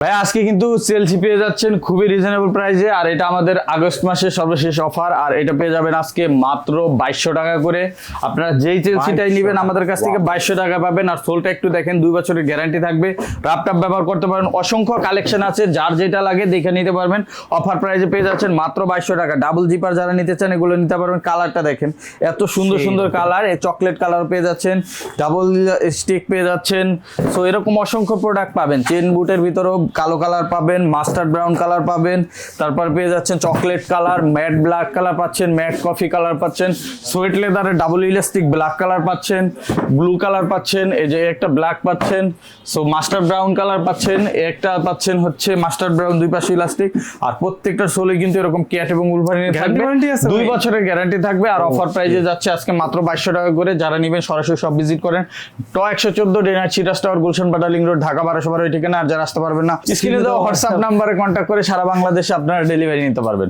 ভাই আজকে কিন্তু সেলসি পেয়ে যাচ্ছেন খুবই রিজনেবল প্রাইসে আর এটা আমাদের আগস্ট মাসের সর্বশেষ অফার আর এটা পেয়ে যাবেন আজকে মাত্র বাইশশো টাকা করে। আপনারা যেই চেলসিটাই 2200 নেবেন আমাদের কাছ থেকে. বাইশশো টাকা পাবেন আর সোলটা একটু দেখেন দুই বছরের গ্যারান্টি থাকবে। ল্যাপটপ ব্যবহার করতে পারেন অসংখ্য কালেকশন আছে যার যেটা লাগে দেখে নিতে পারবেন। অফার প্রাইসে পেয়ে যাচ্ছেন মাত্র বাইশশো টাকা। ডাবল জিপার যারা নিতে চান এগুলো নিতে পারবেন। কালারটা দেখেন এত সুন্দর সুন্দর। কালার চকলেট কালার পেয়ে যাচ্ছেন ডাবল স্টিক পেয়ে যাচ্ছেন। সো এরকম অসংখ্য প্রোডাক্ট পাবেন চেন বুটের ভিতরেও কালো কালার পাবেন মাস্টার্ড ব্রাউন কালার পাবেন। তারপর পেয়ে যাচ্ছেন chocolate colour matte black colour পাচ্ছেন ম্যাট কফি কালার পাচ্ছেন সোয়েট লেদারের ডাবল ইলাস্টিক ব্ল্যাক কালার পাচ্ছেন ব্লু কালার পাচ্ছেন এই যে একটা ব্ল্যাক পাচ্ছেন সো মাস্টার্ড ব্রাউন কালার পাচ্ছেন একটা পাচ্ছেন হচ্ছে মাস্টার্ড ব্রাউন দুই পাশে ইলাস্টিক আর প্রত্যেকটা সোলে কিন্তু এরকম ক্যাট এবং উলভারিনের থাকবে। দুই? বছরের গ্যারান্টি থাকবে আর অফার প্রাইজে যাচ্ছে আজকে মাত্র বাইশশো টাকা করে যারা নেবেন সরাসরি সব ভিজিট করেন। ট একশো চোদ্দ ডিনার চিরাস টাওয়ার গুলশান বাটালিং রোড ঢাকা বারোশো বারো ঠিকানা আর যারা আসতে পারবেন না স্ক্রিনে দেওয়া হোয়াটসঅ্যাপ নাম্বারে কন্ট্যাক্ট করে সারা বাংলাদেশে আপনারা ডেলিভারি নিতে পারবেন।